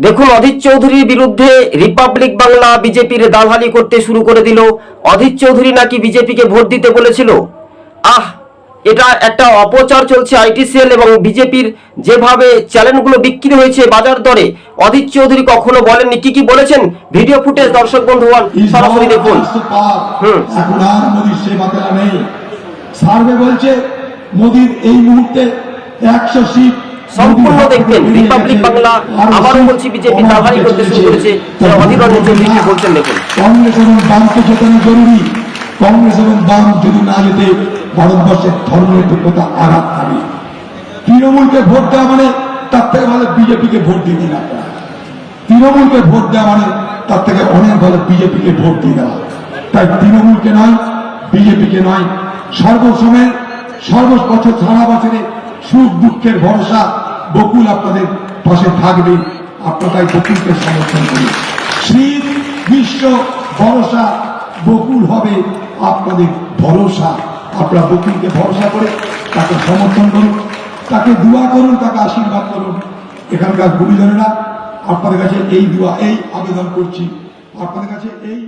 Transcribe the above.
দেখুন, অধীর চৌধুরীর বিরুদ্ধে রিপাবলিক বাংলা বিজেপির দালহালি করতে শুরু করে দিল। অধীর চৌধুরী নাকি বিজেপিকে ভোট দিতে বলেছিল? আহ, এটা একটা অপচার চলছে আইটিসিএল এবং বিজেপির যেভাবে চ্যানেলগুলো বিক্রি হয়েছে বাজার দরে, অধীর চৌধুরী কখনো বলেননি। কি কি বলেছেন? ভিডিও ফুটেজ, দর্শক বন্ধুগণ সরাসরি দেখুন। মোদির এই মুহূর্তে একশো সিট সম্পূর্ণ দেখবেন। রিপাবলিক বাংলা আবারও বলছি বিজেপি দালালি করতে শুরু করেছে। অধীর চৌধুরী কি বলছেন দেখুন। কংগ্রেস এবং জরুরি, কংগ্রেস এবং বাম যদি না যেতে ভারতবর্ষের আঘাত তৃণমূলকে ভোট দেওয়া মানে তার থেকে ভালো বিজেপিকে ভোট দিয়ে দিন তৃণমূলকে ভোট দেওয়া মানে তার থেকে অনেক ভালো বিজেপিকে ভোট দিয়ে দেওয়া। তাই তৃণমূলকে নয়, বিজেপিকে নয়। সর্বসময় সর্ব সারা বছরে সুখ দুঃখের ভরসা বকুল আপনাদের পাশে থাকবে। আপনারা তাই বকুলকে সমর্থন করুন শীত, গ্রীষ্ম ভরসা বকুল হবে আপনাদের ভরসা। আপনারা বকুলকে ভরসা করে তাকে সমর্থন করুন, তাকে দোয়া করুন, তাকে আশীর্বাদ করুন। এখানকার গুরুজনেরা, আপনাদের কাছে এই দোয়া, এই আবেদন করছি। আপনাদের কাছে এই